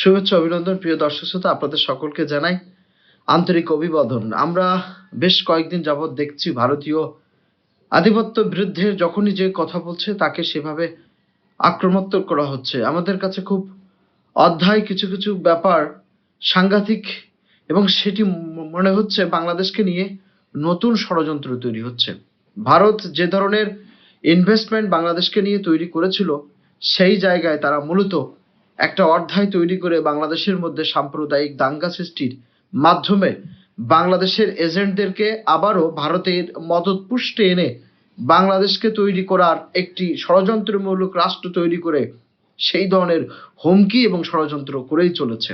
শুভেচ্ছা, অভিনন্দন, প্রিয় দর্শক শ্রোতা, আপনাদের সকলকে জানাই আন্তরিক অভিবাদন। আমরা বেশ কয়েকদিন যাবৎ দেখছি ভারতীয় আধিপত্য বিরুদ্ধে যখনই যে কথা বলছে, তাকে সেভাবে আক্রমণাত্মক করা হচ্ছে। আমাদের কাছে খুব অধ্যায় কিছু কিছু ব্যাপার সাংঘাতিক এবং সেটি মনে হচ্ছে বাংলাদেশকে নিয়ে নতুন ষড়যন্ত্র তৈরি হচ্ছে। ভারত যে ধরনের ইনভেস্টমেন্ট বাংলাদেশকে নিয়ে তৈরি করেছিল, সেই জায়গায় তারা মূলত একটা অধ্যায় তৈরি করে বাংলাদেশের মধ্যে সাম্প্রদায়িক দাঙ্গা সৃষ্টির মাধ্যমে বাংলাদেশের এজেন্টদেরকে আবারও ভারতের মদত পুষ্টে এনে বাংলাদেশকে তৈরি করার একটি ষড়যন্ত্রমূলক রাষ্ট্র তৈরি করে সেই ধরনের হুমকি এবং ষড়যন্ত্র করেই চলেছে।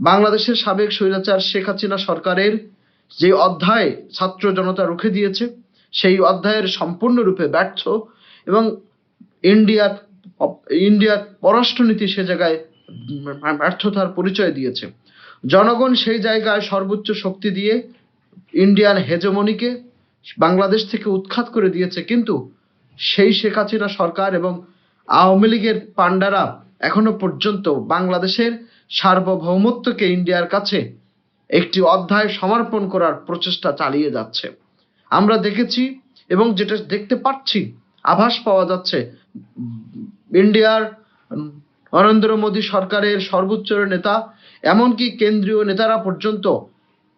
বাংলাদেশের সাবেক স্বৈরাচার শেখ হাসিনা সরকারের যে অধ্যায় ছাত্র জনতা রুখে দিয়েছে, সেই অধ্যায়ের সম্পূর্ণরূপে ব্যর্থ এবং ইন্ডিয়ার ইন্ডিয়ার পররাষ্ট্রনীতি সে জায়গায় ব্যর্থতার পরিচয় দিয়েছে। জনগণ সেই জায়গায় সর্বোচ্চ শক্তি দিয়ে ইন্ডিয়ান হেজমনিকে বাংলাদেশ থেকে উৎখাত করে দিয়েছে। কিন্তু সেই শেখ হাসিনা সরকার এবং আওয়ামী লীগের পান্ডারা এখনও পর্যন্ত বাংলাদেশের সার্বভৌমত্বকে ইন্ডিয়ার কাছে একটি অধ্যায় সমর্পণ করার প্রচেষ্টা চালিয়ে যাচ্ছে। আমরা দেখেছি এবং যেটা দেখতে পাচ্ছি, আভাস পাওয়া যাচ্ছে ইন্ডিয়ার নরেন্দ্র মোদী সরকারের সর্বোচ্চ নেতা, এমনকি কেন্দ্রীয় নেতারা পর্যন্ত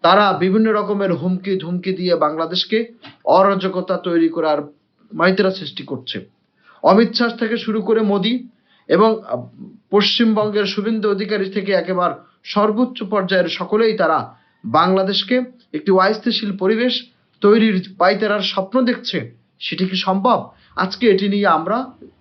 তারা বিভিন্ন রকমের হুমকি ধুমকি দিয়ে বাংলাদেশকে অরাজকতা তৈরি করার মাইতেরা সৃষ্টি করছে। অমিত শাহ থেকে শুরু করে মোদী এবং পশ্চিমবঙ্গের শুভেন্দু অধিকারী থেকে একেবারে সর্বোচ্চ পর্যায়ের সকলেই তারা বাংলাদেশকে একটি অস্থিতিশীল পরিবেশ তৈরির পাইতারার স্বপ্ন দেখছে। সেটি কি সম্ভব? আজকে এটি নিয়ে আমরা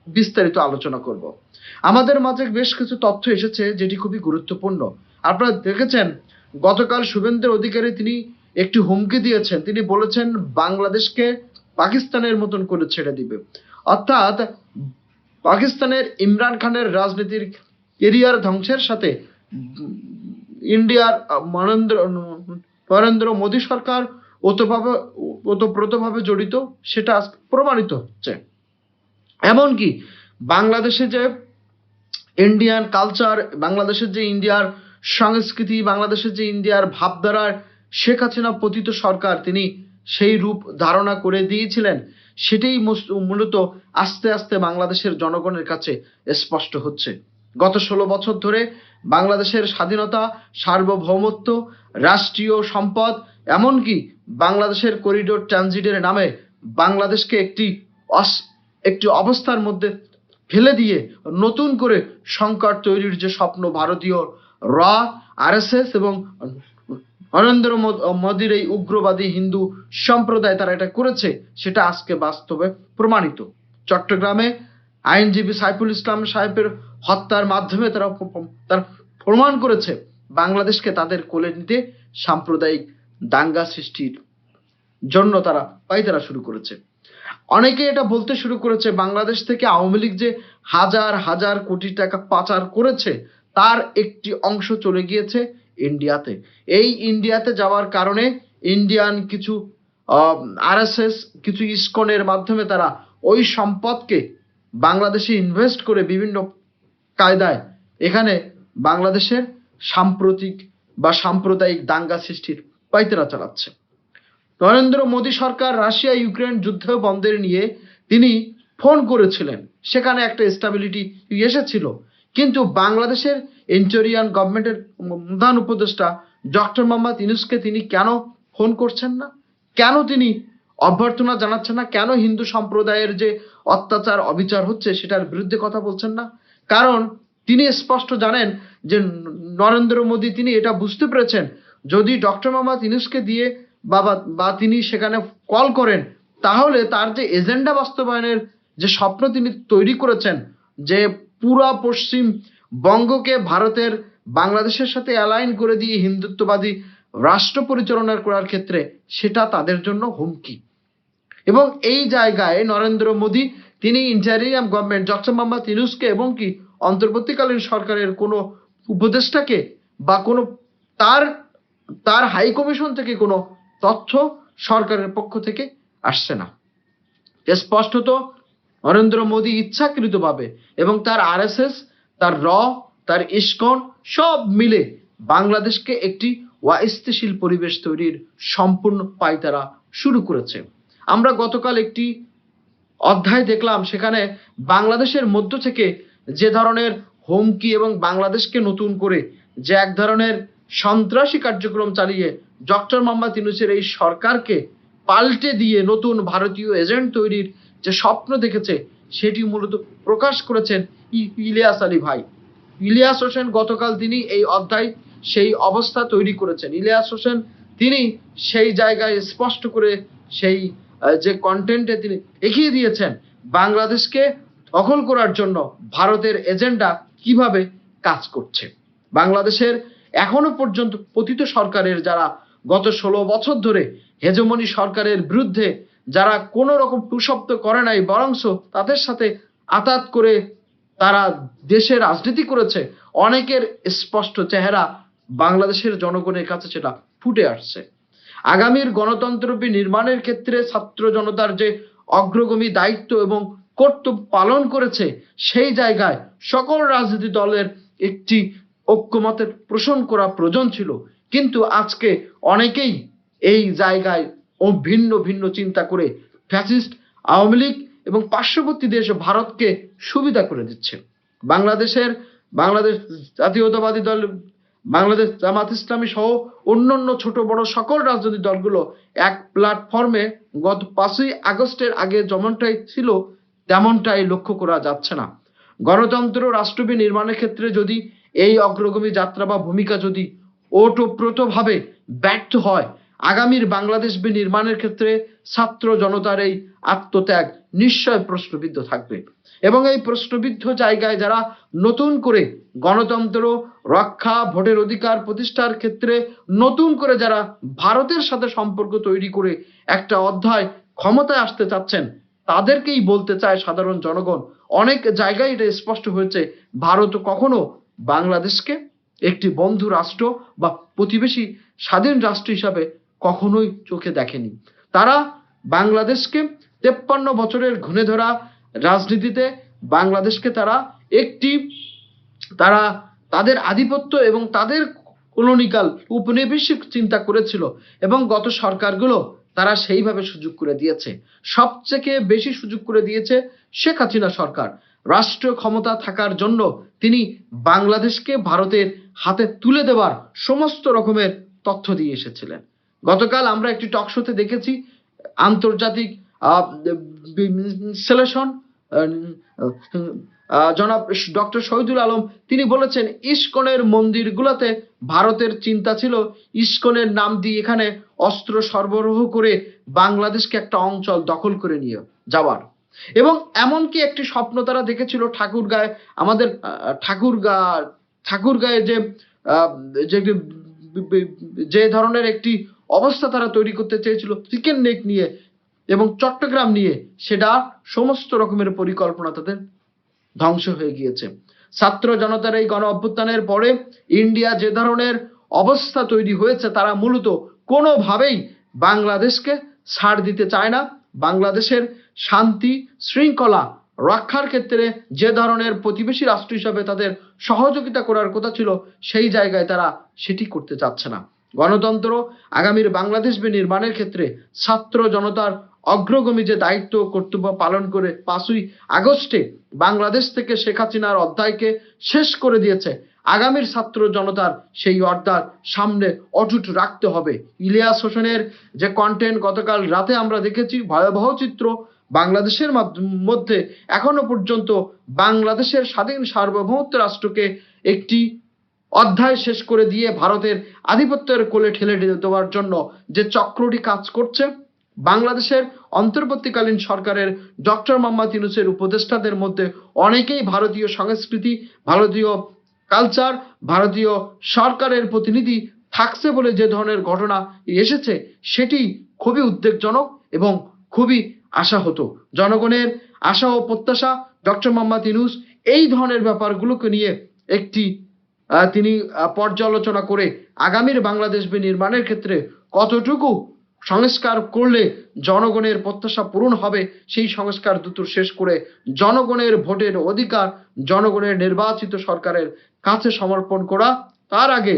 বিস্তারিত আলোচনা করব। আমাদের মাঝে বেশ কিছু তথ্য এসেছে যেটি খুবই গুরুত্বপূর্ণ। আপনারা দেখেছেন, গতকাল শুভেন্দ্র অধিকারী তিনি একটি হুমকি দিয়েছেন। তিনি বলেছেন, বাংলাদেশকে পাকিস্তানের মতন করে ছেড়ে দিবে। অর্থাৎ, পাকিস্তানের ইমরান খানের রাজনীতির কেরিয়ার ধ্বংসের সাথে ইন্ডিয়ার নরেন্দ্র নরেন্দ্র মোদী সরকার ওতভাবে, ওতপ্রোতভাবে জড়িত, সেটা প্রমাণিত হচ্ছে। এমনকি বাংলাদেশে যে ইন্ডিয়ান কালচার বাংলাদেশের যে ইন্ডিয়ার সংস্কৃতি, বাংলাদেশের যে ইন্ডিয়ার ভাবধারার শেখ হাসিনা পতিত সরকার তিনি সেই রূপ ধারণা করে দিয়েছিলেন, সেটাই মূলত আস্তে আস্তে বাংলাদেশের জনগণের কাছে স্পষ্ট হচ্ছে। গত ষোলো বছর ধরে বাংলাদেশের স্বাধীনতা, সার্বভৌমত্ব, রাষ্ট্রীয় সম্পদ, এমনকি বাংলাদেশের করিডোর ট্রানজিটের নামে বাংলাদেশকে একটি একটি অবস্থার মধ্যে ফেলে দিয়ে নতুন করে সংকট তৈরির যে স্বপ্ন ভারতীয় র, আরএসএস এবং নরেন্দ্র মোদীর এই উগ্রবাদী হিন্দু সম্প্রদায় তারা এটা করেছে, সেটা আজকে বাস্তবে প্রমাণিত। চট্টগ্রামে আইনজীবী সাইফুল ইসলাম সাহেবের হত্যার মাধ্যমে তারা প- প্রমাণ করেছে, বাংলাদেশকে তাদের কোলে নিতে সাম্প্রদায়িক দাঙ্গা সৃষ্টির জন্য তারা পাইতারা শুরু করেছে। অনেকে এটা বলতে শুরু করেছে, বাংলাদেশ থেকে আওয়ামী লীগ যে হাজার হাজার কোটি টাকা পাচার করেছে, তার একটি অংশ চলে গিয়েছে ইন্ডিয়াতে। এই ইন্ডিয়াতে যাওয়ার কারণে ইন্ডিয়ান কিছু আরএসএস, কিছু ইসকনের মাধ্যমে তারা ওই সম্পদকে বাংলাদেশে ইনভেস্ট করে বিভিন্ন কায়দায় এখানে বাংলাদেশের সাম্প্রতিক বা সাম্প্রদায়িক দাঙ্গা সৃষ্টির পাইতেরা চালাচ্ছে। নরেন্দ্র মোদী সরকার রাশিয়া ইউক্রেন যুদ্ধ বন্ধের নিয়ে তিনি ফোন করেছিলেন। সেখানে একটা স্টাবিলিটি এসেছিল। কিন্তু বাংলাদেশের ইন্টেরিয়ান গভর্নমেন্টের প্রধান উপদেষ্টা ডক্টর মোহাম্মদ ইনুসকে তিনি কেন ফোন করছেন না? কেন তিনি অভ্যর্থনা জানাচ্ছেন না? কেন হিন্দু সম্প্রদায়ের যে অত্যাচার, অবিচার হচ্ছে সেটার বিরুদ্ধে কথা বলছেন না? কারণ তিনি স্পষ্ট জানেন যে নরেন্দ্র মোদী তিনি এটা বুঝতে পেরেছেন। যদি ডক্টর মোহাম্মদ ইনুসকে দিয়ে বা বা- তিনি সেখানে কল করেন, তাহলে তার যে এজেন্ডা বাস্তবায়নের যে স্বপ্ন তিনি তৈরি করেছেন, যে পুরা পশ্চিম বঙ্গকে ভারতের বাংলাদেশের সাথে অ্যালাইন করে দিয়ে হিন্দুত্ববাদী রাষ্ট্র পরিচালনা করার ক্ষেত্রে, সেটা তাদের জন্য হুমকি। এবং এই জায়গায় নরেন্দ্র মোদী, তিনি ইন্টারিয়াম গভর্নমেন্ট ডক্টর মোহাম্মদ ইউনুসকে এবং কি অন্তর্বর্তীকালীন সরকারের কোনো উপদেষ্টাকে বা কোনো তার তার হাই কমিশন থেকে কোনো তথ্য সরকারের পক্ষ থেকে আসছে না। স্পষ্টত নরেন্দ্র মোদী ইচ্ছাকৃতভাবে এবং তার আরএসএস, তার র, তার ইস্কন সব মিলে বাংলাদেশকে একটি অস্থিতিশীল পরিবেশ তৈরির সম্পূর্ণ পায়তারা শুরু করেছে। আমরা গতকাল একটি অধ্যায় দেখলাম, সেখানে বাংলাদেশের মধ্য থেকে যে ধরনের হুমকি এবং বাংলাদেশকে নতুন করে যে এক ধরনের সন্ত্রাসী কার্যক্রম চালিয়ে ডক্টর মোহাম্মদ ইউনুসের এই সরকারকে পাল্টে দিয়ে নতুন ভারতীয় এজেন্ট তৈরির যে স্বপ্ন দেখেছে, সেটি মূলত প্রকাশ করেছেন ইলিয়াস আলী ভাই। ইলিয়াস হোসেন গতকাল তিনি এই অধ্যায় সেই অবস্থা তৈরি করেছেন। ইলিয়াস হোসেন তিনি সেই জায়গায় স্পষ্ট করে সেই যে কন্টেন্টে তিনি এগিয়ে দিয়েছেন, বাংলাদেশকে দখল করার জন্য ভারতের এজেন্ডা কীভাবে কাজ করছে। বাংলাদেশের এখনও পর্যন্ত পতিত সরকারের যারা গত ষোলো বছর ধরে হেজমনি সরকারের বিরুদ্ধে যারা কোনো রকম টুশব্দ করে নাই বরংশ তাদের সাথে আতাত করে তারা দেশে রাজনীতি করেছে, অনেকের স্পষ্ট চেহারা বাংলাদেশের জনগণের কাছে সেটা ফুটে আসছে। আগামীর গণতন্ত্র নির্মাণের ক্ষেত্রে ছাত্র জনতার যে অগ্রগমী দায়িত্ব এবং কর্তব্য পালন করেছে, সেই জায়গায় সকল রাজনীতি দলের একটি ঐক্যমতের পোষণ করা প্রয়োজন ছিল। কিন্তু আজকে অনেকেই এই জায়গায় ও ভিন্ন ভিন্ন চিন্তা করে ফ্যাসিস্ট, আওয়ামী লীগ এবং পার্শ্ববর্তী দেশ ভারতকে সুবিধা করে দিচ্ছে। বাংলাদেশের, বাংলাদেশ জাতীয়তাবাদী দল, বাংলাদেশ জামাত ইসলামী সহ অন্যান্য ছোট বড় সকল রাজনৈতিক দলগুলো এক প্ল্যাটফর্মে গত পাঁচই আগস্টের আগে যেমনটাই ছিল, তেমনটাই লক্ষ্য করা যাচ্ছে না। গণতন্ত্র রাষ্ট্রবি নির্মাণের ক্ষেত্রে যদি এই অগ্রগামী যাত্রা বা ভূমিকা যদি ওতপ্রোতভাবে ব্যর্থ হয়। আগামীর বাংলাদেশ নির্মাণের ক্ষেত্রে ছাত্র জনতার এই আত্মত্যাগ নিশ্চয় প্রশ্নবিদ্ধ থাকবে। এবং এই প্রশ্নবিদ্ধ জায়গায় যারা নতুন করে গণতন্ত্র, রক্ষা, ভোটের অধিকার প্রতিষ্ঠার ক্ষেত্রে নতুন করে যারা ভারতের সাথে সম্পর্ক তৈরি করে একটা অধ্যায় ক্ষমতায় আসতে চাচ্ছেন, তাদেরকেই বলতে চায় সাধারণ জনগণ। অনেক জায়গায় এটা স্পষ্ট হয়েছে। ভারত কখনো বাংলাদেশকে একটি বন্ধু রাষ্ট্র বা প্রতিবেশী স্বাধীন রাষ্ট্র হিসাবে কখনোই চোখে দেখেনি। তারা বাংলাদেশকে তেপ্পান্ন বছরের ঘুণে ধরা রাজনীতিতে বাংলাদেশকে তারা একটি, তারা তাদের আধিপত্য এবং তাদের কলোনিকাল উপনিবেশিক চিন্তা করেছিল এবং গত সরকারগুলো তারা সেইভাবে সুযোগ করে দিয়েছে। সবথেকে বেশি সুযোগ করে দিয়েছে শেখ হাসিনা সরকার। রাষ্ট্র ক্ষমতা থাকার জন্য তিনি বাংলাদেশকে ভারতের হাতে তুলে দেওয়ার সমস্ত রকমের তথ্য দিয়ে এসেছিলেন। গতকাল আমরা একটি টক শোতে দেখেছি, আন্তর্জাতিক বিশ্লেষণ জনাব ডক্টর শহীদুল আলম, তিনি বলেছেন, ইস্কনের মন্দিরগুলোতে ভারতের চিন্তা ছিল, ইস্কনের নাম দিয়ে এখানে অস্ত্র সরবরাহ করে বাংলাদেশকে একটা অঞ্চল দখল করে নিয়ে যাওয়ার। এবং এমনকি একটি স্বপ্ন তারা দেখেছিল ঠাকুরগাঁয় আমাদের ঠাকুরগা ঠাকুরগাঁয়ে যে যে যে ধরনের একটি অবস্থা তারা তৈরি করতে চেয়েছিল, চিকেন নেক নিয়ে এবং চট্টগ্রাম নিয়ে, সেটা সমস্ত রকমের পরিকল্পনা তাদের ধ্বংস হয়ে গিয়েছে। ছাত্র জনতার এই গণ অভ্যুত্থানের পরে ইন্ডিয়া যে ধরনের অবস্থা তৈরি হয়েছে, তারা মূলত কোনোভাবেই বাংলাদেশকে ছাড় দিতে চায় না। বাংলাদেশের শান্তি, শৃঙ্খলা রক্ষার ক্ষেত্রে যে ধরনের প্রতিবেশী রাষ্ট্র হিসাবে তাদের সহযোগিতা করার কথা ছিল, সেই জায়গায় তারা সেটি করতে চাচ্ছে না। গণতন্ত্র আগামীর বাংলাদেশ নির্মাণের ক্ষেত্রে ছাত্র জনতার অগ্রগামী যে দায়িত্ব কর্তব্য পালন করে পাঁচই আগস্টে বাংলাদেশ থেকে শেখ হাসিনার অধ্যায়কে শেষ করে দিয়েছে, আগামীর ছাত্র জনতার সেই অর্ডার সামনে অটুট রাখতে হবে। ইলিয়াস হোসেনের যে কন্টেন্ট গতকাল রাতে আমরা দেখেছি, ভয়াবহ চিত্র বাংলাদেশের মাধ্য- এখনও পর্যন্ত বাংলাদেশের স্বাধীন সার্বভৌমত্ব রাষ্ট্রকে একটি অধ্যায় শেষ করে দিয়ে ভারতের আধিপত্যের কোলে ঠেলে দেওয়ার জন্য যে চক্রটি কাজ করছে, বাংলাদেশের অন্তর্বর্তীকালীন সরকারের ডক্টর মোহাম্মদ ইউনুসের উপদেষ্টাদের মধ্যে অনেকেই ভারতীয় সংস্কৃতি, ভারতীয় কালচার, ভারতীয় সরকারের প্রতিনিধি থাকছে বলে যে ধরনের ঘটনা এসেছে, সেটি খুবই উদ্বেগজনক এবং খুবই আশা হতো। জনগণের আশা ও প্রত্যাশা ডক্টর মোহাম্মদ ইউনুস এই ধরনের ব্যাপারগুলোকে নিয়ে একটি তিনি পর্যালোচনা করে আগামীর বাংলাদেশ নির্মাণের ক্ষেত্রে কতটুকু সংস্কার করলে জনগণের প্রত্যাশা পূরণ হবে, সেই সংস্কার দ্রুত শেষ করে জনগণের ভোটের অধিকার, জনগণের নির্বাচিত সরকারের কাছে সমর্পণ করা তার আগে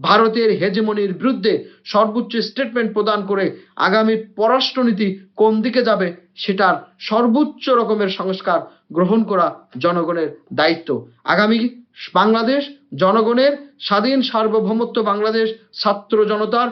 ভারতের হেজেমনির বিরুদ্ধে সর্বোচ্চ স্টেটমেন্ট প্রদান করে আগামী পররাষ্ট্রনীতি কোন দিকে যাবে সেটার সর্বোচ্চ রকমের সংস্কার গ্রহণ করা জনগণের দায়িত্ব। আগামী বাংলাদেশ জনগণের স্বাধীন সার্বভৌমত্ব বাংলাদেশ ছাত্র জনতার